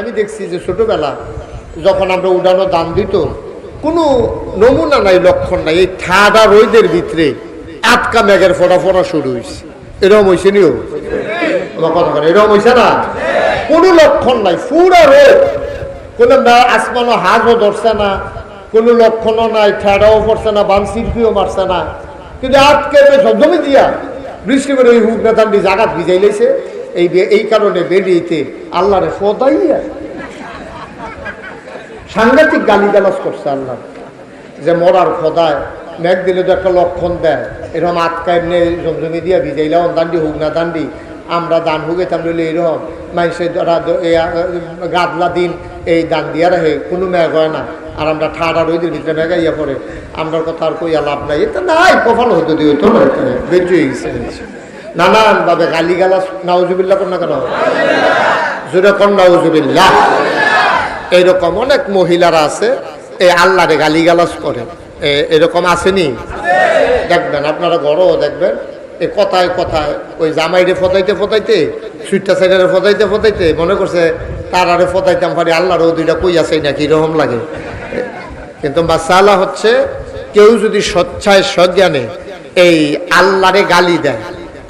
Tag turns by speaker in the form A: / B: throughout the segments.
A: আমি দেখছি যে ছোটবেলা যখন আমরা উড়ানো দাম দিত, কোনো নমুনা নাই, লক্ষণ নাই, এই ঠাডা রোদের ভিতরে আটকা মেঘের ফোটা ফোটা শুরু হয়েছে এরকম হয়েছে নিও। কথা এরকম হয়েছে না? কোনো লক্ষণ নাই, পুরা রোদ। কোনো না আসমানও হাজও ধরছে না, কোনো লক্ষণও নাই, ঠাডাও পড়ছে না, বান সিরপিও মারছে না। কিন্তু আটকে জমে দিয়া। বৃষ্টি করে ওই হুক জাগাত ভিজাই লাইছে এই এই কারণে বেরিয়েতে আল্লাহরে ফদাইয়া সাংঘাতিক গালি গালাজ করছে আল্লাহ। যে মরার খোদায় মেঘ দিলে তো একটা লক্ষণ দেয়। এরকম আটকা এমনি জমজমি দিয়া ভিজাইলাম, দান্ডি হুক না দান্ডি, আমরা দান হুগেতাম লইলে এরকম মানুষের গাদলা দিন, এই দান দিয়া রাখে, কোনো মেঘ হয় না। আর আমরা ঠাডা রইদের ভিতরে মেঘাইয়া পড়ে। আমরা কথা আর কইয়া লাভ নাই। এটা নাই, কপাল হতো দিয়ে না। বেঁচে গেছে। নানান ভাবে গালি গালাস নাউজুবিল্লা না কেন? জোরে কর নাউজুবিল্লাহ। এইরকম অনেক মহিলারা আছে, এই আল্লাহরে গালি গালাস করে। এ- এরকম আসেনি? দেখবেন, আপনারা গড়ও দেখবেন এই কথায় কথায়, ওই জামাইরে ফতাইতে ফতাইতে সুইটটা সাইডারে ফতাইতে ফতাইতে মনে করছে, তার আরে ফতাইতাম পারি আল্লাহরও দুইটা কই আছে নাকি? এরকম লাগে। কিন্তু মাসালা হচ্ছে, কেউ যদি স্বচ্ছায় সজ্ঞানে এই আল্লাহরে গালি দেয়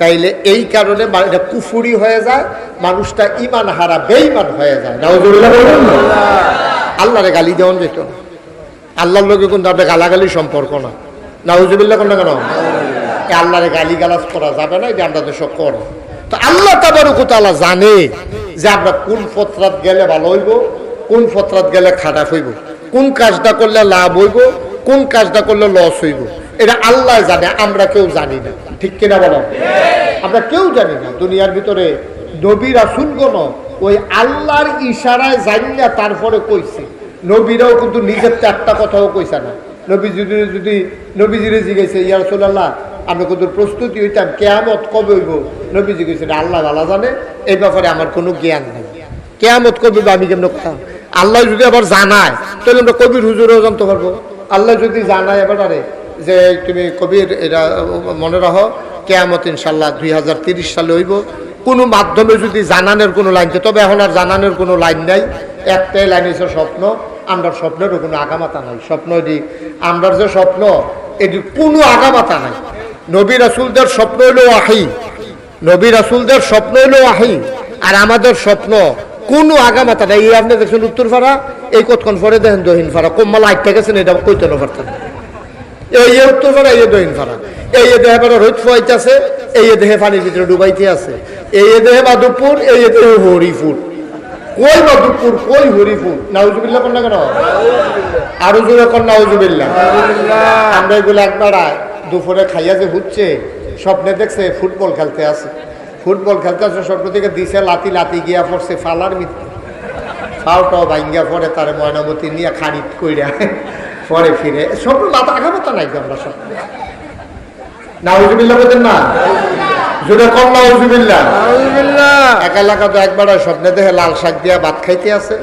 A: তাইলে এই কারণে এটা কুফুরি হয়ে যায়, মানুষটা ইমান হারা বেইমান হয়ে যায়। আল্লাহরে গালি দেওয়া যেত আল্লাহর লোকে কিন্তু আপনার গালাগালি সম্পর্ক না। নাউজুবিল্লাহ কোন? না কেন আল্লাহরে গালি গালাজ করা যাবে না এটা আমরা দেশে করে। তো আল্লাহ তাবারুকুতালা জানে যে আমরা কোন ফতরাত গেলে ভালো হইব, কোন ফতরাত গেলে খারাপ হইব। কোন কাজটা করলে লাভ হইব, কোন কাজটা করলে লস হইব। এটা আল্লাহ জানে, আমরা কেউ জানি না। ঠিক কিনা বলো? আমরা কেউ জানি না দুনিয়ার ভিতরে নবী রাসুলগণ ওই আল্লাহর ইশারায় জানি না তারপরে কইছে। নবীরাও কিন্তু নিজের একটা কথাও কইছে না। নবী যদি নবীজিরে জিজ্ঞেসে ইয়া রসুল্লাহ আমরা কিন্তু প্রস্তুতি হইতাম কেয়ামত কবে হইব? নবীজি কইছে "না, আল্লাহ ভালো জানে এই ব্যাপারে আমার কোনো জ্ঞান নেই। কেয়ামত কবে আমি কেমন কথা? আল্লাহ যদি আবার জানায় তাহলে আমরা কবির হুজুরেও জানতে পারব। আল্লাহ যদি জানায় এবারে যে তুমি কবির, এটা মনে রাখো, কেয়ামত ইনশাল্লাহ দুই সালে হইব। কোনো মাধ্যমে যদি জানানোর কোনো লাইন তবে এখন আর জানানোর কোনো লাইন নাই। একটাই লাইন হচ্ছে স্বপ্ন। আমরা স্বপ্নেরও কোনো আগামাতা নাই। স্বপ্ন এটি, আমরার যে স্বপ্ন এটি কোনো আগামাতা নাই। নবী রাসুলদের স্বপ্ন হইল আহি নবী রাসুলদের স্বপ্ন হইল আহি আর আমাদের স্বপ্ন, কোনো আগামাতা নাই। এই আপনি দেখছেন উত্তরপাড়া, এই কতক্ষণ পরে দেখেন দহিন ফাড়া কম্মাল আটটা গেছেন, এটা কইতে পারতেন। এই উত্তর ফাড়া এই যে দহিন ফাড়া এই দেহে পাড়া রোদ ফুয়াইতেছে, এই দেহে পানির ভিতরে ডুবাইতে আছে। এই দেহে মাধবপুর এই দেহে হরিপুর। কই মাধবপুর কই হরিপুর? নাউজুবিল্লাহ কন্যা কেন? আরও জোরে কর নাউজুবিল্লাহ। আমরা এগুলো একবার দুপুরে খাইয়া যে হচ্ছে, স্বপ্নে দেখছে ফুটবল খেলতে আছে। ফুটবল খেলতে আছে, স্বপ্ন থেকে দিছে লাতি লাতি গিয়া পড়ছে ফালার মিথ্যে ফাওটাও ভাঙ্গিয়া পরে তার ময়নামতি নিয়ে খারিদ কইরা। পরে ফিরে। স্বপ্ন মাথা আঘামাতা নাই আমরা স্বপ্ন নাউজুবিল্লাহ বলতেন না? জোরে কম নাউজুবিল্লাহ। এক এলাকা তো একবার স্বপ্নে দেহে লাল শাক দিয়া ভাত খাইতে আছে।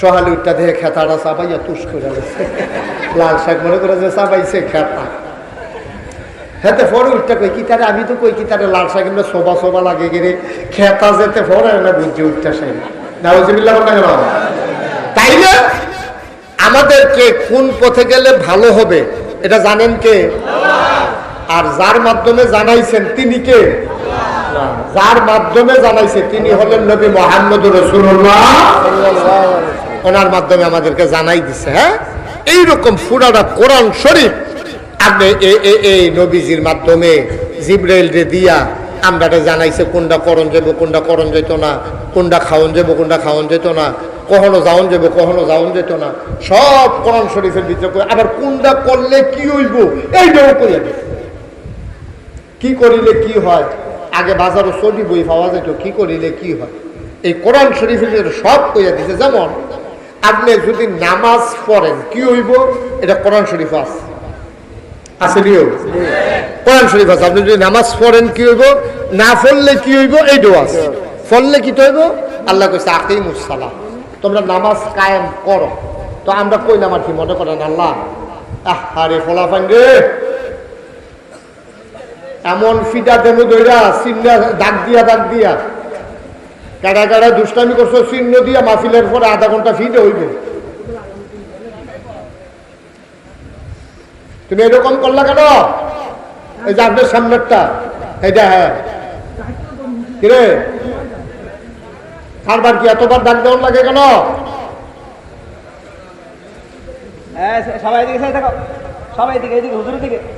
A: সহালি উঠটা দেহে খেতাটা চাপাইয়া তুষ করে গেছে। লাল শাক মনে করে যে চাপাইছে খেতা। হেতে পরে উঠটা কই কি তারে? আমি তো কই কি তারে লাল শাক এমনি সোবা সোবা লাগে গেলে খেতা যেতে পরে না বুঝছে উঠটা সাই নাউজুবিল্লাহ বলতে কেন তাইলে আমাদেরকে কোন পথে গেলে ভালো হবে, এটা জানেন কে? আর যার মাধ্যমে জানাইছেন তিনি কে? যার মাধ্যমে জানাইছে তিনি হলেন নবী মোহাম্মদ রসুল্লাহ। ওনার মাধ্যমে আমাদেরকে জানাই দিছে হ্যাঁ? এইরকম ফুরাটা কোরআন শরীফ আপনি এই নবীজির মাধ্যমে জিব্রাইল রে দিয়া আমরা জানাইছে কোনটা করণ যাব কোনটা করণ যেত না কোনটা খাওয়ন যাব কোনটা খাওয়ন যেত না। কখনো যাওন যাব কখনো যাওন যেত না। সব কোরআন শরীফের ভিতরে করে আবার কোনটা করলে কি হইব? এইটাও কইয়া দিছে। কি করিলে কি হয়? আগে বাজারও চটি বই পাওয়া যেত কি করিলে কি হয়? এই কোরআন শরীফের ভিতরে সব কইয়া দিছে, যেমন আপনি যদি নামাজ পড়েন, কি হইব? এটা কোরআন শরীফ আছে। আছে নিও কোরআন শরীফ আছে। আপনি যদি নামাজ পড়েন, কি হইব? না পড়লে কি হইব? এইটাও আছে। পড়লে কি হইব? আল্লাহ কইছে আকিম সালাম তোমরা নামাজ কায়েম করো। তো আমরা কইলাম আর কি? মনে করেন আল্লাহ? আহ, আরে ফলাফান রে! এমন ফিটা দেবো দইরা সিন্না দাগ দিয়া দাগ দিয়া। কাটা কাটা দুষ্টামি করছ, চিহ্ন দিয়া মাহফিলের পরে আধা ঘণ্টা ফিরে হইব। তুমি এরকম করলা কেন? এই যে আপনার সামনেরটা এটা হ্যাঁ। কিরে কারবার কি এতবার ডাক দেওয়ার লাগে কেন?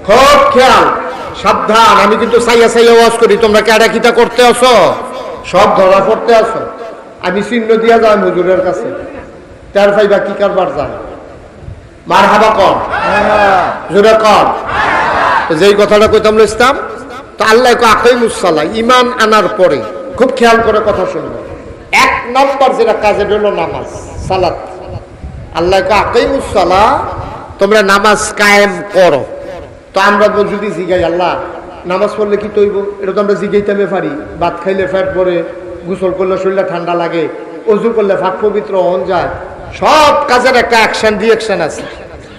A: খুব খেয়াল সাবধান আমি কিন্তু সাইয়া সাইয়া ওয়াজ করি তোমরা করতে আসো? সব ধরা পড়তে আসো। আমি চিহ্ন দিয়া যাই মজুরের কাছে। তার ফাইবা কি কারবার যায়। মার হাবা কর। জোরে কর। যেই কথাটা কইতাম ইসলাম তো আল্লাহ আকাই মুসাল্লাহ ইমান আনার পরে। খুব খেয়াল করে কথা শুনব। এক নম্বর যেটা কাজে হলো নামাজ, সালাত। আল্লাহ আকাই মুসাল্লাহ তোমরা নামাজ কায়েম করো। তো আমরা যদি জিগাই আল্লাহ, নামাজ পড়লে কি তৈব? এটা তো আমরা জিগাইতে পারি ভাত খাইলে ফ্যাট পরে গোসল করলে শরীরটা ঠান্ডা লাগে, অজু করলে ফাঁক পবিত্র হন যায়। সব কাজের একটা অ্যাকশন রিয়াকশন আছে।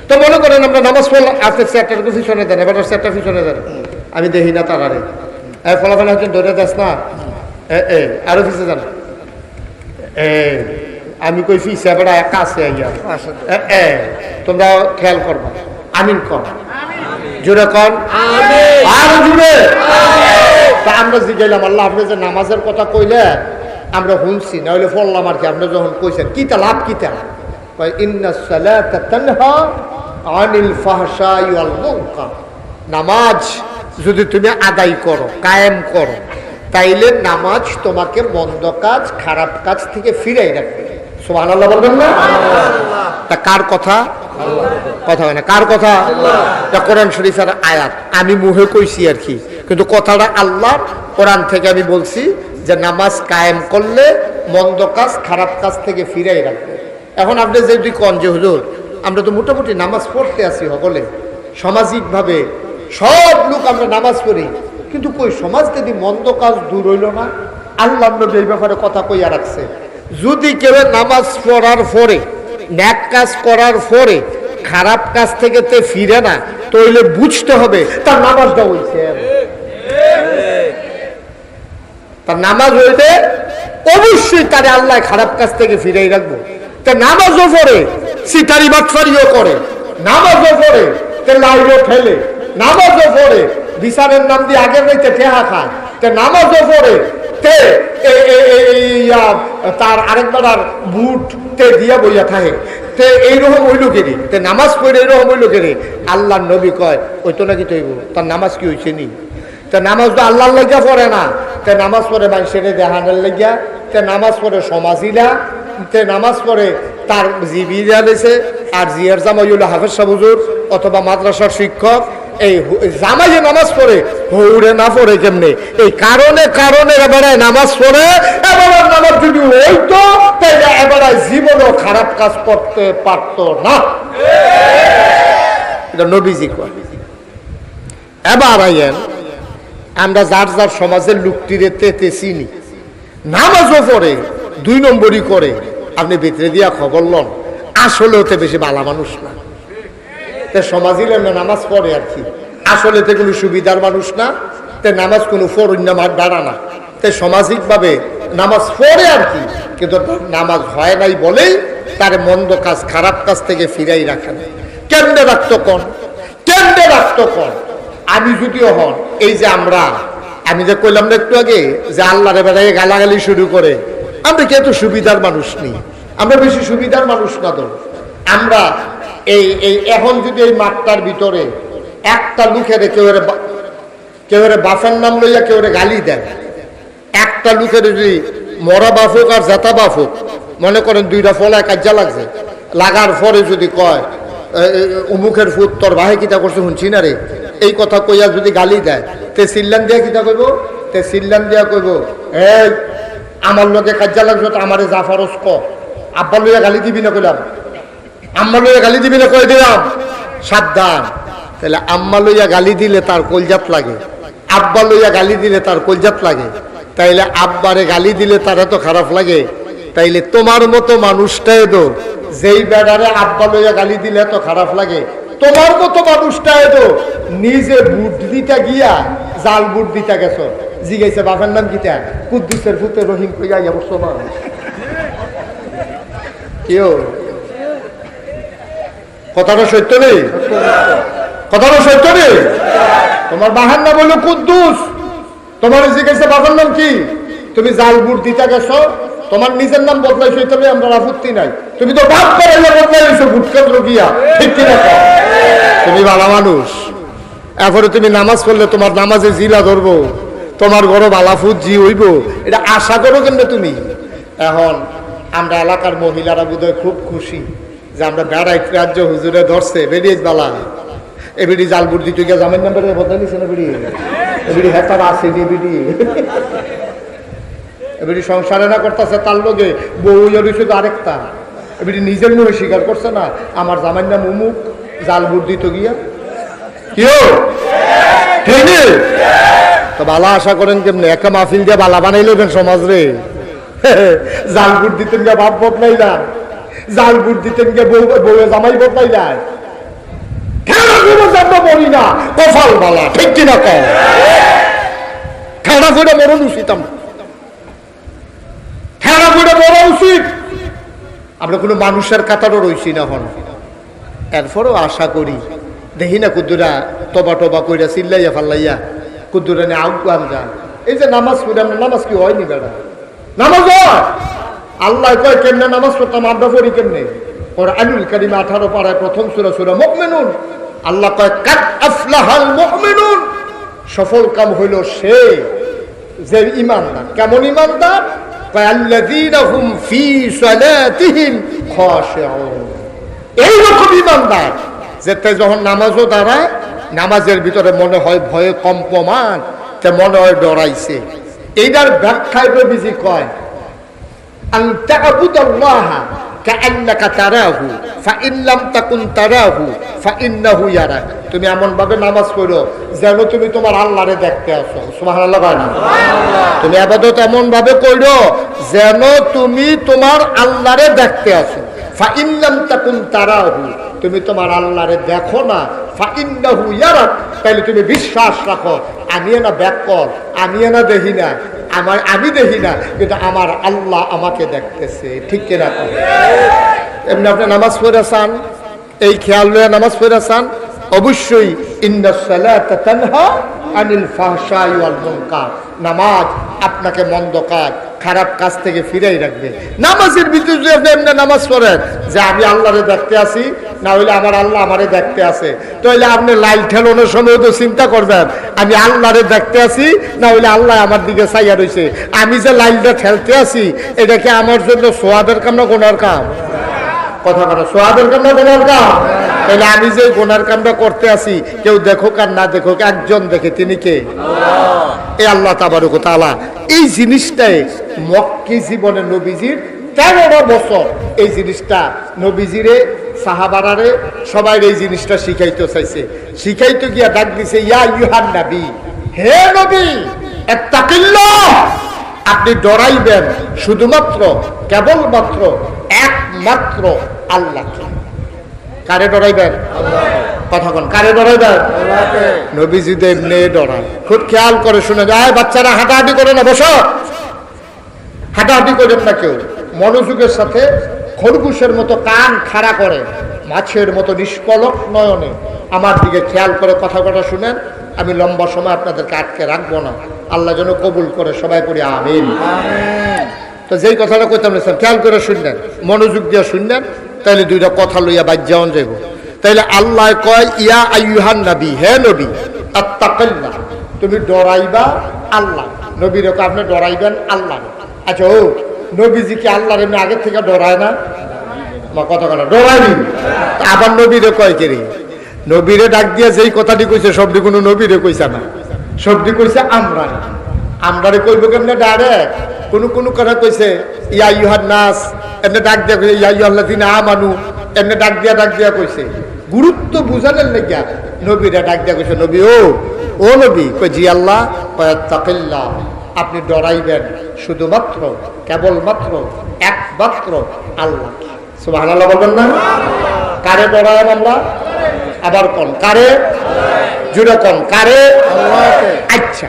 A: তো মনে করেন আমরা নামাজ পড়লাম আপনি সেটটার পিছনে দেন, এবার সেটটা পিছনে দেন। আমি দেখি না তারারে। এই ফলাফল হচ্ছে ধরে যাস না? এ আরও পিছিয়ে যান আমি কই ফিস এবার একা আছে আইয়া। এ, তোমরা খেয়াল করবা। আমিন কর জোরে কর আর জুড়ে তা আমরা জিগাইলাম আল্লাহ আপনি যে নামাজের কথা কইলে আমরা শুনছি না হইলে পড়লাম আর কি। আপনি যখন কইছেন কিতা লাভ কিতা কয় ইন্না সালাতা তানহা আনিল ফাহশাই ওয়াল মুনকার। নামাজ যদি তুমি আদায় করো কায়েম করো তাইলে নামাজ তোমাকে মন্দ কাজ খারাপ কাজ থেকে ফিরাই রাখবে। বলবেন না? তা কার কথা? কথা হয় না। কার কথা? এটা কোরআন শরীফের আয়াত। আমি মুহে কইছি আর কি। কিন্তু কথাটা আল্লাহ কোরআন থেকে আমি বলছি যে নামাজ কায়েম করলে মন্দ কাজ খারাপ কাজ থেকে ফিরাই রাখবে। এখন আপনি যদি কন যে হুজুর আমরা তো মোটামুটি নামাজ পড়তে আছি সকলে। সামাজিকভাবে সব লোক আমরা নামাজ পড়ি। কিন্তু কই, সমাজ যদি মন্দ কাজ দূর হইল না? আল্লাহ নবী ব্যাপারে কথা কইয়া রাখছে। যদি কেউ নামাজ পড়ার পরে, ন্যাক কাজ করার পরে, খারাপ কাজ থেকে তে ফিরে না, তইলে বুঝতে হবে তার নামাজটা হইছে। তার নামাজ হইলে অবশ্যই তারে আল্লাহ খারাপ কাজ থেকে ফিরাই রাখব। তা নামাজও পড়ে সিটারি বাটফারিও করে। নামাজও পড়ে, তে লাইও ঠেলে নামাজও পড়ে বিচারের নাম দিয়ে আগের রাইতে ঠেহা খায়। তে নামাজও পড়ে। তে তার আরেকবার আর বুট তে দিয়া বইয়া থাকে তে এইরকম ওই লোকেরই তে নামাজ পড়ে এইরকম ওই লোকেরই আল্লাহ নবী কয়, ওই তো নাকি তৈব। তার নামাজ কি হয়েছে নি? তে নামাজ তো আল্লাহর লাগিয়া পড়ে না। তে নামাজ পড়ে মানুষের দেহানের লাগিয়া। তে নামাজ পড়ে সমাজিলা। তে নামাজ পড়ে তার জিবিরা দিয়েছে আর জিয়ার জামাই হলো হাফেজ সাহুজুর অথবা মাদ্রাসার শিক্ষক। এই জামাইয়ে নামাজ পড়ে, হৌরে না পড়ে কেমনে? এই কারণে কারণে এবারে নামাজ পড়ে, এবারে নামাজ যদি হইতো তাহলে এবারে জীবনও খারাপ কাজ করতে পারতো না। নবীজি এবার আইয়েন, আমরা যার যার সমাজের লুকটিরে তেতে চিনি, নামাজও পড়ে, দুই নম্বরই করে, আপনি ভিতরে দিয়া খবর লন আসলে ওতে বেশি বালা মানুষ না। তে সমাজই না নামাজ পড়ে আর কি। আসলে তে কোনো সুবিধার মানুষ না, তে নামাজ কোনো ফরন্য মাঠ বেড়া না। তে সামাজিকভাবে নামাজ পড়ে আর কি, কিন্তু নামাজ হয় নাই বলেই তার মন্দ কাজ, খারাপ কাজ থেকে ফিরাই রাখে না। কেমনে রাখতো কন? কেমনে রাখতো কন? আমি যদিও হন, এই যে আমরা, আমি যে কইলাম না একটু আগে যে আল্লাহর বেড়াই গালাগালি শুরু করে, আমরা কি এত সুবিধার মানুষ নেই আমরা বেশি সুবিধার মানুষ না তো। আমরা এই এই এখন যদি এই মাঠটার ভিতরে একটা লুকের কেউ কেউ বাফের নাম লইয়া কেউ গালি দেয় একটা লুকের যদি মরা বাফুক আর জেতা বাফুক মনে করেন দুইটা ফলায় কাজা লাগছে লাগার পরে যদি কয় এ, এ, অমুকের ফুট তোর ভাই কিতা করছে শুনছি না রে এই কথা কইয়া যদি গালি দেয় তে সিল্লান দিয়া কিতা কইব? তে সিল্লান দিয়া কইব এই আমার লোকে কাজা লাগছে তো আমারে জাফারস ক। আব্বা লইয়া গালি দিবি না কইলাম। আম্মা লইয়া গালি দিবি না? কই দিলাম? সাবধান। তাহলে আম্মা লইয়া গালি দিলে তার কলজাত লাগে। আব্বা লইয়া গালি দিলে তার কলজাত লাগে। তাইলে আব্বারে গালি দিলে তার এত খারাপ লাগে। তাইলে তোমার মতো মানুষটাই তো যেই বেড়ারে আব্বা লইয়া গালি দিলে এত খারাপ লাগে, তোমার মতো মানুষটাই তো নিজে বুট গিয়া জাল বুট দিতে গেছো। জিগাইছে বাবার নাম কিতা কুদ্দুসের ফুতে রহিম কইয়া ইয়া মুসলমান কেউ কথাটা সত্য নেই? কথাটা সত্য নেই? তোমার বাহার নাম হলো কুদ্দুস। তোমার জিজ্ঞাসা বাবার নাম কি? তুমি জাল বুট দিতে গেছো। তোমার নিজের নাম বদলাইছো তবে আমরা আপত্তি নাই। তুমি তো বাপ করাইলে বদলাইছো ভুটকেন্দ্র গিয়া ঠিক কিনা কও? তুমি ভালো মানুষ। এরপরে তুমি নামাজ পড়লে তোমার নামাজে জিলা ধরবো। তোমার ঘরে বালাফুত জি হইব। এটা আশা করো কিন্তু তুমি? এখন আমরা এলাকার মহিলারা বোধহয় খুব খুশি। যে আমরা বেড়াই রাজ্য হুজুরে ধরছে, বেরিয়ে বালা। এবিডি জাল বুট দিতে গিয়ে জামের নাম্বারে বদলাই নিছে না বিড়ি? এবিডি হেতার আসেনি বিড়ি? এবারে সংসারে না করতেছে, তার লগে বউ জড়ি শুধু আরেকটা। এবারে নিজের মনে স্বীকার করছে না, আমার জামাই নাম উমুক, জাল বুট দিত গিয়া। তো বালা আশা করেন কেমনে একটা মাহফিল দিয়ে বালা বানাই সমাজ রে। জাল বুট দিতেন গিয়া বাপ বদলাই যায় জাল বুট দিতেন গিয়া বউ বউ জামাই বদলাই যায় উচিত আমরা। কোনো মানুষের কাতারও রইছি না হন। এরপরও আশা করি, দেখি না কুদ্দুরা টবা টবা কইরা চিল্লাইয়া ফাল্লাইয়া কুদ্দুরা নে আউ আমরা এই যে নামাজ পড়ি নামাজ কি হয়নি বেড়া? নামাজ হয়? আল্লাহ কয়, কেমনে নামাজ পড়তাম? আমরা পড়ি কেমনে? ওর আলুল কারিমা আঠারো পাড়ায় প্রথম সুরা সুরা মুকমিনুন আল্লাহ কয়, কাদ আফলাহাল মুকমিনুন সফল কাম হইল সে যে ইমানদার কেমন ইমানদার এইরকম ইমানদার যেতে যখন নামাজও দাঁড়ায়, নামাজের ভিতরে মনে হয় ভয়ে কম্পমান, তে মনে হয় ডরাইছে। এইটার ব্যাখ্যায় নবীজি কয় আন الله كأنك تراه فإن لم تكن تراه فإنه يراك. তুমি এমন ভাবে নামাজ পড়ো যেন তুমি তোমার আল্লাহরে দেখতে আসো। সুবহানাল্লাহ না তুমি আবাদত এমন ভাবে করো যেন তুমি তোমার আল্লাহরে দেখতে আসো। ফাইল্লাম তাকুন তারাহু তুমি তোমার আল্লাহরে দেখো না তাহলে তুমি বিশ্বাস রাখো আমি না ব্যাক কর আমি না দেখি না আমার আমি দেখি না, কিন্তু আমার আল্লাহ আমাকে দেখতেছে, ঠিক কিনা? এমনি আপনি নামাজ পড়ে চান, এই খেয়াল লয়ে নামাজ পড়ে চান, অবশ্যই সালাতা আনিল ওয়াল নামাজ আপনাকে মন্দ কাজ খারাপ কাজ থেকে ফিরাই রাখবে। নামাজের ভিতরে এমনি নামাজ পড়েন, যে আমি আল্লাহরে দেখতে আসি, না হইলে আমার আল্লাহ আমারে দেখতে আসে। তাহলে আপনি লাইল ঠেলানোর সময় তো চিন্তা করবেন, আমি আল্লাহরে দেখতে আসি, না হইলে আল্লাহ আমার দিকে চাইয়া রয়েছে আমি যে লাইলটা ঠেলতে আসি, এটা কি আমার জন্য সোয়াবের কাম না গোনার কাম? কথা কথা সোয়াবের কাম না গোনার কাম? তাহলে আমি যে গোনার কামটা করতে আসি, কেউ দেখুক আর না দেখুক, একজন দেখে তিনি কে? এ আল্লাহ তাবারুক তাআলা এই জিনিসটাই মক্কি জীবনে নবীজির তেরোটা বছর। এই জিনিসটা নবীজিরে, সাহাবারারে, সবাই এই জিনিসটা শিখাইতে চাইছে। শিখাইতে গিয়া ডাক দিছে, ইয়া ইউহান নবী, হে নবী আপনি ডরাইবেন শুধুমাত্র, কেবলমাত্র একমাত্র আল্লাহকে। কারে ডরাইবেন? কথা কন কারে ডরাইবেন নবীজিদের এমনি ডরান খুব খেয়াল করে শুনে যায় বাচ্চারা হাঁটাহাঁটি করে না বসো। হাঁটাহাঁটি করেন না কেউ। মনোযোগের সাথে খরগোশের মতো কান খাড়া করে মাছের মতো নিষ্কলক নয়নে। আমার দিকে খেয়াল করে কথা কথা শুনেন আমি লম্বা সময় আপনাদেরকে আটকে রাখব না। আল্লাহ যেন কবুল করে সবাই করি আমিন। তো যেই কথাটা কইতাম স্যার খেয়াল করে শুনলেন মনোযোগ দিয়ে শুনলেন তাহলে দুইটা কথা লইয়া বাদ যাওয়ান যাইব। তাইলে আল্লাহ কয়, ইয়া আইয়ুহান নবী, হে নবী আত্তাকাল্লাহ তুমি ডরাইবা আল্লাহ, নবীর আপনি ডরাইবেন আল্লাহ। আচ্ছা ও, নবীজি কি আল্লাহর এমনি আগের থেকে ডরায় না? কথা কয় ডাক যেই কোনো আমরা কইব কেমনে ডাইরেক্ট কোন কোন কথা কইছে, ইয়া ইউহার নাস এমনি ডাক দিয়া কইছে, ইয়া ইউহাল্লা দিন আমানু এমনি ডাক দিয়া ডাক দিয়া কইছে। গুরুত্ব বুঝালেন নাকি? নবীরা ডাক কইছে, নবী ও ও নবী। জি আল্লাহ কয় তাকিল্লাহ আপনি ডরাইবেন শুধুমাত্র, কেবলমাত্র একমাত্র আল্লাহ। সুবহানাল্লাহ বলবেন না? কারে ডরায় আল্লাহ? আবার কোন? কারে? জুড়ে কোন? কারে? আচ্ছা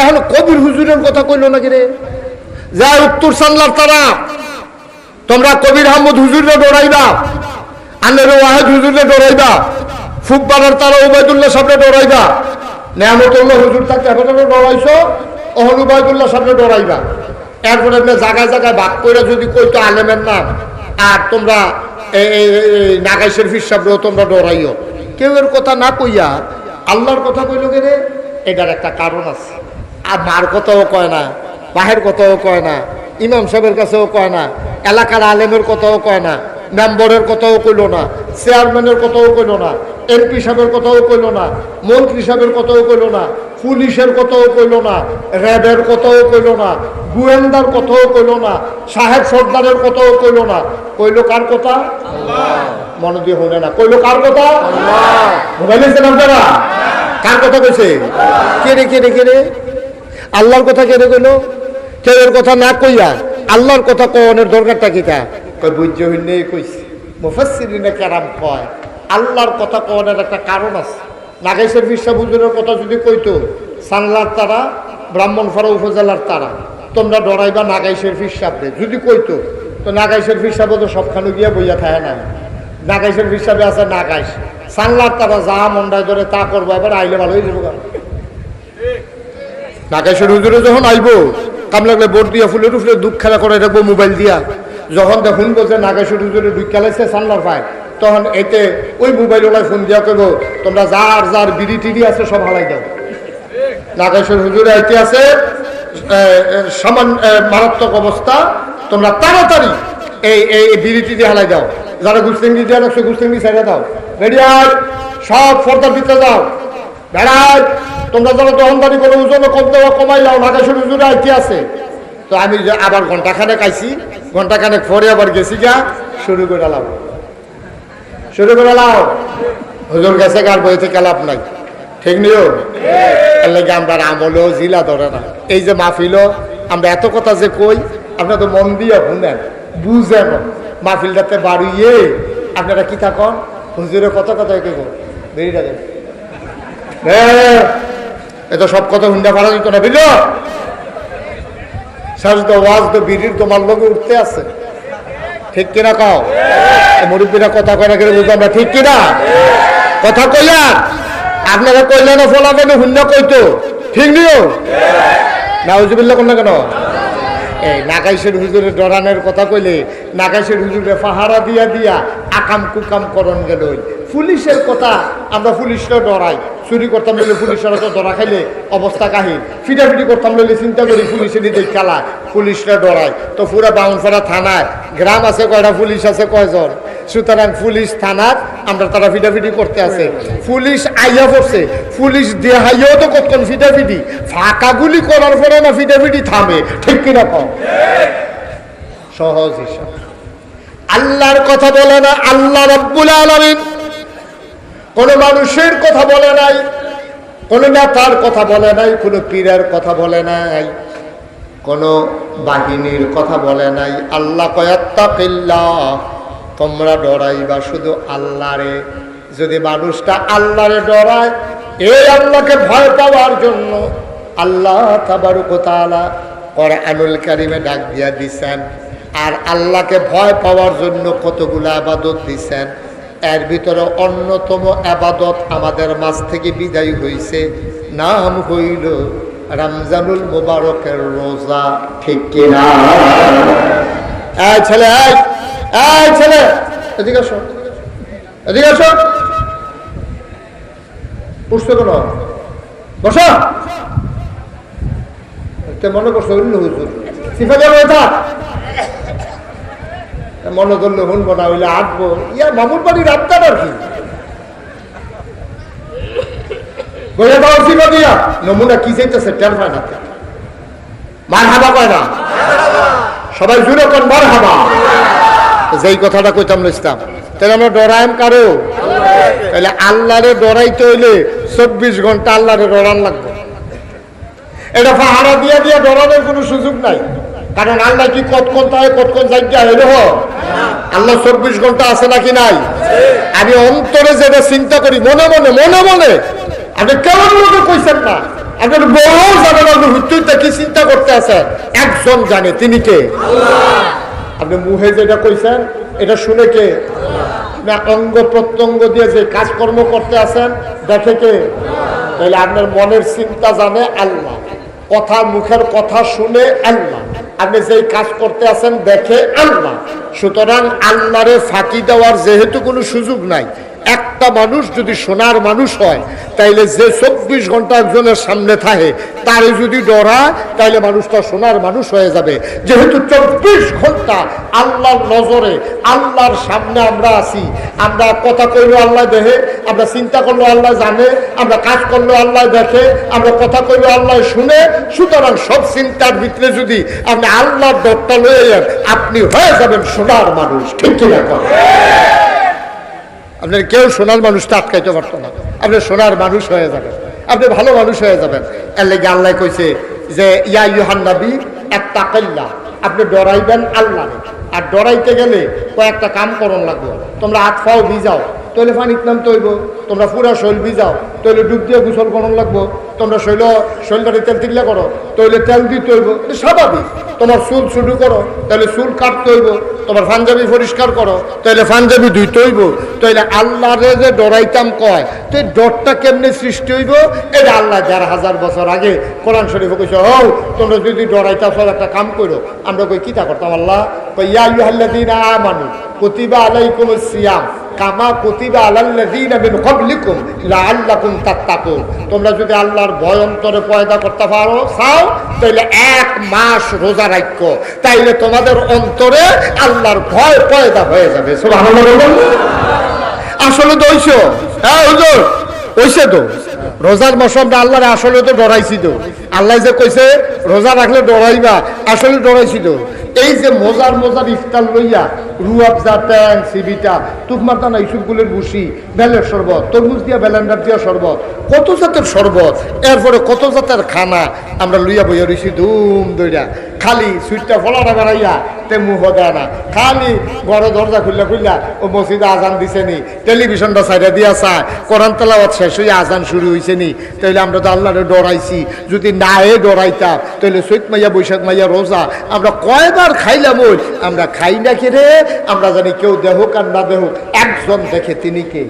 A: এখন কবির হুজুরের কথা কইল নাকি রে? যা উত্তর সানলার তারা, তোমরা কবির আহমদ হুজুরে ডরাইবা। আন্নের ওয়াহেদ হুজুরে ডরাইবা। ফুকবারের তারা ওবায়দুল্লাহ সামনে ডরাইবা। নেয়ামতুল্লাহ হুজুর থাকতে এখন ডরাইছো, অহন উবায়দুল্লাহ সামনে ডরাইবা। এরপরে আপনি জায়গায় জায়গায় ভাগ করে যদি কইতো আলেমের নাম, আর তোমরা এই- এই- এই নাগাই শরীফির সামনেও তোমরা ডরাইও। কেউ এর কথা না কইয়া আল্লাহর কথা কইল রে এটার একটা কারণ আছে। আর মার কথাও কয় না, বাহের কথাও কয় না, ইমাম সাহেবের কাছেও কয় না, এলাকার আলেমের কথাও কয় না। মেম্বরের কথাও কইল না চেয়ারম্যানের কথাও কইল না এমপি সাহেবের কথাও কইল না মন্ত্রী সাহেবের কথাও কইল না পুলিশের কথাও কইল না র্যাবের কথাও কইল না গোয়েন্দার কথাও কইল না সাহেব সর্দারের কথাও কইল না। কইল কার কথা? মনে দিয়ে হলে না। কইল কার কথা? মোবাইলে ছিলাম তারা কার কথা কইছে? কেড়ে কেড়ে কেড়ে আল্লাহর কথা কেড়ে কইল? কেউ এর কথা না কইয়া আল্লাহর কথা কনের দরকারটা কিটা কয় আল্লাহর কথা কনের একটা কারণ আছে। নাগাইশের বিশ্বাস হুজুরের কথা যদি কইতো, সানলার তারা ব্রাহ্মণফাড়া উপজেলার তারা, তোমরা ডরাইবা নাগাইশের ফিসাবরে যদি কইতো, তো নাগাইশের ফিসাবও তো সবখানে গিয়া বইয়া থাকে না নাগাইশের ফিসাবে আছে নাগাইশ। সানলার তারা যা মন্ডায় ধরে তা করব, এবার আইলে ভালো হয়ে যাব গা। নাগেশ্বর হুজুরে যখন আইবো, কাম লাগলে বোর্ড দিয়া ফুলে টুফলে দুঃখ খেলা করে রাখব মোবাইল দিয়া। যখন দেখুন বলছে নাগেশ্বর হুজুরে দুই খেলাইছে সান্নার পায় তখন এতে ওই মোবাইল ওলাই ফোন দিয়া করব তোমরা যার যার বিড়ি টিড়ি আছে সব হালাই দাও। নাগেশ্বর আছে মারাত্মক অবস্থা। তোমরা তাড়াতাড়ি এই এই বিড়ি টিড়ি হালাই দাও। যারা গুস্তিঙ্গি দিয়ে রাখছো ছেড়ে দাও। সব ফর্দার দিতে দাও বেড়াই তোমরা যারা দহনদারি করে ওজন কম দেওয়া কমাই লাও। নাগেশ্বর হুজুরে আইতে আছে। তো আমি আবার ঘন্টাখানেক আইছি ঘন্টাখানেক পরে আবার গেছি গা শুরু করে লাও শুরু করে লাও হুজুর গেছে গার বই থেকে লাভ নাই। ঠিক নিও? লাগে আমরা আমলেও জিলা ধরে না। এই যে মাহফিল আমরা এত কথা যে কই আপনারা তো মন দিয়ে শুনেন বুঝেন। মাহফিলটাতে বাড়িয়ে আপনারা কি থাকন? হুজুরে কত কথা কে গো এ তো সব কথা হুন্ডা ফাড়া দিত না বুঝল? শেষ তো ওয়াজ তো বিড়ির তোমার লগে উঠতে আছে। ঠিক কিনা কও? মুরব্বীরা কথা কয় না করে না, ঠিক কিনা? কথা কইলাম আপনারা কইলেন ফলাবেন হুন্ডা কইতো ঠিক নিও না উজুবিল্লা কোন কেন? এই নাগাইশের হুজুরের ডরানের কথা কইলে নাগাইশের হুজুরে পাহারা দিয়া দিয়া আকাম কুকাম করন গেল। পুলিশের কথা আমরা পুলিশরা ডরাই। চুরি করতাম বলে পুলিশের তো ডরা খাইলে অবস্থা কাহিল। ফিটাফিটি করতাম বলে চিন্তা করি পুলিশের দিকে খেলা পুলিশরা ডরাই তো পুরা বাউনপাড়া থানায়। গ্রাম আছে কয়টা, পুলিশ আছে কয়জন? সুতরাং পুলিশ থানার আমরা তারা ফিটাফিটি করতে আছে। পুলিশ আইয়া পড়ছে। পুলিশ দেহাইয়াও তো কতক্ষণ ফিটাফিটি? ফাঁকা গুলি করার পরে না ফিটাফিটি থামে। ঠিক কিনা কম সহজ হিসাব। আল্লাহর কথা বলে না, আল্লাহ রব্বুল আলমিন। কোন মানুষের কথা বলে নাই, কোন নেতার কথা বলে নাই, কোন পীরের কথা বলে নাই, কোন বাহিনীর কথা বলে নাই। আল্লাহ কয়াত্তাকিল্লা তোমরা ডরাইবা শুধু আল্লাহরে। যদি মানুষটা আল্লাহরে ডরায়, এই আল্লাহকে ভয় পাওয়ার জন্য আল্লাহ তাবারুকতালা আনুল কারিমে ডাক দিয়া দিছেন। আর আল্লাহকে ভয় পাওয়ার জন্য কতগুলো আবাদত দিছেন। এর ভিতরে অন্যতম আবাদত আমাদের মাঝ থেকে বিদায় হইছে। নাম হইল রমজানুল মুবারকের রোজা, ঠিক কিনা? ছেলে ছেলে মনে করছ হুজুর। সিফা যাব মনে করলে শুনব না হইলে আঁকবো ইয়া মামুর বাড়ির আড্ডার আর কি? দিয়া। নমুনা কি চাইতেছে? টের পায় না মার হাবা না? সবাই জুড়ে কোন মার হাবা যেই কথাটা কইতাম ইসলাম তাহলে আমরা ডরাইম কারও? তাহলে আল্লাহরে ডরাইতে হইলে চব্বিশ ঘণ্টা আল্লাহরে ডরান লাগবে। এটা পাহারা দিয়া দিয়া ডরানোর কোনো সুযোগ নাই। কারণ আল্লাহ কি কতক্ষণ থাকে কতক্ষণ জায়গা হইল আল্লাহ চব্বিশ ঘণ্টা আছে নাকি নাই? আমি অন্তরে যেটা চিন্তা করি, মনে মনে মনে মনে, আপনি কেমন লোকে কইছেন না? আপনার বউ জানেন আপনি কি চিন্তা করতে আছেন? একজন জানে, তিনি কে? আপনি মুহে যেটা কইছেন, এটা শুনে কে? না, অঙ্গ প্রত্যঙ্গ দিয়ে যে কাজকর্ম করতে আছেন, দেখে কে? তাহলে আপনার মনের চিন্তা জানে আল্লাহ। কথা, মুখের কথা শুনে আল্লাহ। আপনি যেই কাজ করতে আছেন দেখে আল্লাহ। সুতরাং আল্লাহরে ফাঁকি দেওয়ার যেহেতু কোনো সুযোগ নাই একটা মানুষ যদি সোনার মানুষ হয়, তাইলে যে চব্বিশ ঘণ্টা একজনের সামনে থাকে, তারে যদি ডরায় তাইলে মানুষটা সোনার মানুষ হয়ে যাবে। যেহেতু চব্বিশ ঘণ্টা আল্লাহর নজরে, আল্লাহর সামনে আমরা আছি। আমরা কথা কইলো আল্লাহ দেখে, আমরা চিন্তা করল আল্লাহ জানে, আমরা কাজ করল আল্লাহ দেখে, আমরা কথা কইলো আল্লাহ শুনে। সুতরাং সব চিন্তার ভিতরে যদি আপনি আল্লাহর ডরটা লয়ে যান, আপনি হয়ে যাবেন সোনার মানুষ। ঠিক কিনা কথা? আপনার কেউ সোনার মানুষটা আটকাইতে পারতো না। আপনি সোনার মানুষ হয়ে যাবেন। আপনি ভালো মানুষ হয়ে যাবেন। এর লেগে আল্লাহ কইছে যে, ইয়া ইউহান এক একটা কাল্লা আপনি ডরাইবেন আল্লাহ আর ডরাইতে গেলে কয়েকটা কাম করন লাগবে। তোমরা আটফাও ফাও ভিজাও। তৈলে ফান নাম তৈব। তোমরা পুরা শৈল ভিজাও। তৈলে ডুব দিয়ে গোসল করন লাগবো। তোমরা শৈল শৈলটারে তেল তিল্লা করো। তৈলে তেল দিতে হইব। এটা স্বাভাবিক। তোমার চুল শুরু করো। তাহলে চুল কাটতে হইব। তোমার পাঞ্জাবি পরিষ্কার করো। তাহলে পাঞ্জাবি ধুইতে হইব। তাহলে আল্লাহরে যে ডরাইতাম কয় তো ডরটা কেমনে সৃষ্টি হইব? এটা আল্লাহ যার হাজার বছর আগে কোরআন শরীফে কইছে ও তোমরা যদি ডরাইতাম সব একটা কাম করো। আমরা কই কিতা করতাম আল্লাহ? ইয়া আইয়ুহাল্লাযীনা আমানু, কুতিবা আলাইকুমুস সিয়াম, কামা কুতিবা আলাল্লাযীনা ক্বাবলিকুম লাআল্লাকুম তাত্তাকুন। তোমরা যদি আল্লাহর ভয় অন্তরে পয়দা করতে পারো, চাও তাহলে এক মাস রোজা রাখো তাইলে তোমাদের অন্তরে আল্লাহর ভয় পয়দা হয়ে যাবে। আসলে তো হইছো। হ্যাঁ হুজুর, হইছে তো। রোজার মৌসুমটা আল্লাহরে আসলে তো ডরাইছি তো। আল্লাহ যে কইছে, রোজা রাখলে ডরাইবা, আসলে ডরাইছি তো। এই যে মজার মজার ইফতার লইয়া রুয়াবজা ট্যাং সিবিটা তুকমার দানা ইসুফগুলের বুসি বেলের শরবত, তরমুজ দিয়া বেলেন্ডার দিয়া শরবত, কত জাতের শরবত? এরপরে কত জাতের খানা? আমরা লইয়া বইয়া রইছি ধুম দইরা খালি সুইটটা ফলাটা বেড়াইয়া তে মুহ না। খালি বড় দরজা খুললা খুললা ও মসজিদে আজান দিছে নি টেলিভিশনটা সাইডে দিয়া চায়। কোরআন তেলাওয়াত শেষ হয়ে আজান শুরু হয়েছে নি তাইলে আমরা তো আল্লাহরে ডরাইছি। যদি না এ ডরাইতাম তাহলে চৈত মাইয়া, বৈশাখ মাইয়া, রোজা। আমরা কয়বার খাইলাম ওই। আমরা খাই না রে? আমরা জানি কেউ দেহ আর না দেহুক একজন দেখে তিনি কে?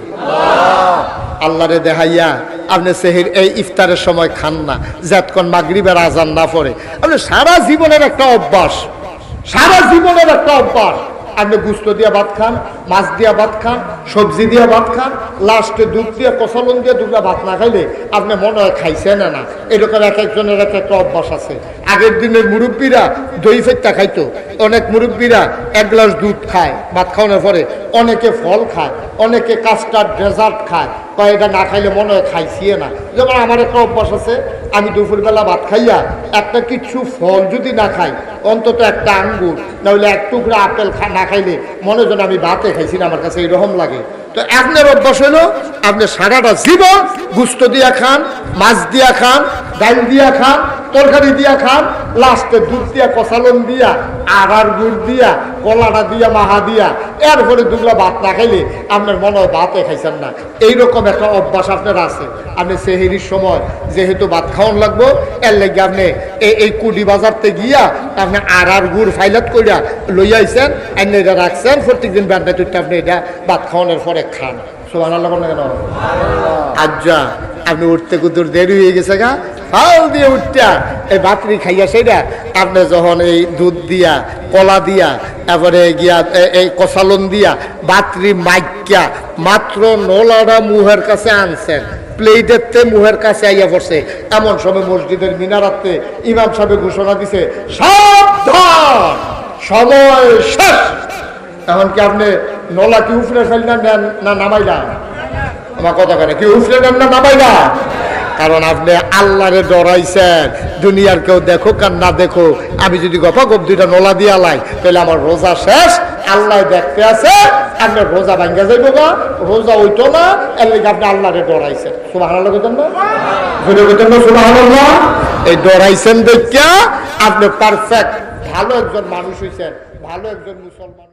A: আল্লাহরে দেখাইয়া, আপনি সেহের এই ইফতারের সময় খান না। যতক্ষণ মাগরিবের আজান না পড়ে। আপনি সারা জীবনের একটা অভ্যাস। সারা জীবনের একটা অভ্যাস। আপনি গুস্ত দিয়া ভাত খান, মাছ দিয়া ভাত খান, সবজি দিয়া ভাত খান লাস্টে দুধ দিয়ে কষালন দিয়ে দুটা ভাত না খাইলে আপনি মনে হয় খাইছেন না না। এরকম এক একজনের এক একটা অভ্যাস আছে। আগের দিনের মুরব্বীরা দই ফেটটা খাইতো। অনেক মুরব্বীরা এক গ্লাস দুধ খায়, ভাত খাওয়ানোর পরে অনেকে ফল খায়, অনেকে কাস্টার্ড ডেজার্ট খায়। বা এটা না খাইলে মনে হয় খাইছি না। যেমন আমার একটা অভ্যাস আছে, আমি দুপুরবেলা ভাত খাইয়া একটা কিছু ফল যদি না খাই, অন্তত একটা আঙ্গুর, নাহলে এক টুকরা আপেল না খাইলে মনে হয় আমি ভাতে খাইছি না, আমার কাছে এরকম লাগে। তো আপনার অভ্যাস হলো, আপনি সারাটা জীবন গুস্ত দিয়া খান, মাছ দিয়া খান ডাল দিয়া খান তরকারি দিয়া খান, লাস্টে দুধ দিয়া কষালন দিয়া, আগার গুড় দিয়া কলাটা দিয়া মাহা দিয়া, এরপরে দুগলা ভাত না খাইলে আপনার মনে হয় ভাতে খাইছেন না। এইরকম একটা অভ্যাস আপনার আছে। আপনি সেহেরির সময় যেহেতু ভাত খাওয়ান লাগবো, এর লেগে আপনি এই এই কুডি বাজারতে গিয়া আপনি আড়ার গুড় ফাইলাত কইরা লইয়াইছেন এনে এটা রাখছেন, প্রত্যেকদিন তুইটা আপনি এটা ভাত খাওয়ানোর পরে খান। সোমান আল্লাহ কেন? আজ্জা আপনি উঠতে কুতুর দেরি হয়ে গেছে গা। ফাল দিয়ে উঠটা এই বাতরি খাইয়া সেটা আপনি যখন এই দুধ দিয়া কলা দিয়া তারপরে গিয়া এই কষালন দিয়া বাতরি মাইকা মাত্র নলাটা মুহের কাছে আনছেন প্লেটের মুহের কাছে আইয়া পড়ছে এমন সময় মসজিদের মিনারাতে ইমাম সাহেব ঘোষণা দিছে সাবধান সময় শেষ। এখন কি আপনি নলা কি উফরে ফেললেন না- না নামাইলাম আমার কথা কেন কি উফরে নেন না নামাইলা কারণ আপনি আল্লাহরে ডরাইছেন, দুনিয়ার কেউ দেখো আর না দেখো আমি যদি গপা গপ দুইটা নলা দিয়া লাই, তাহলে আমার রোজা শেষ, আল্লাহ দেখতে আছে আপনার রোজা ভাঙ্গা যাইব গা, রোজা ওইতো না, এর লেগে আপনি আল্লাহরে ডরাইছেন। সুবাহ কইতেন না? জোরে কইতেন না সুবাহ এই ডরাইছেন দেখিয়া আপনি পারফেক্ট ভালো একজন মানুষ হইছেন, ভালো একজন মুসলমান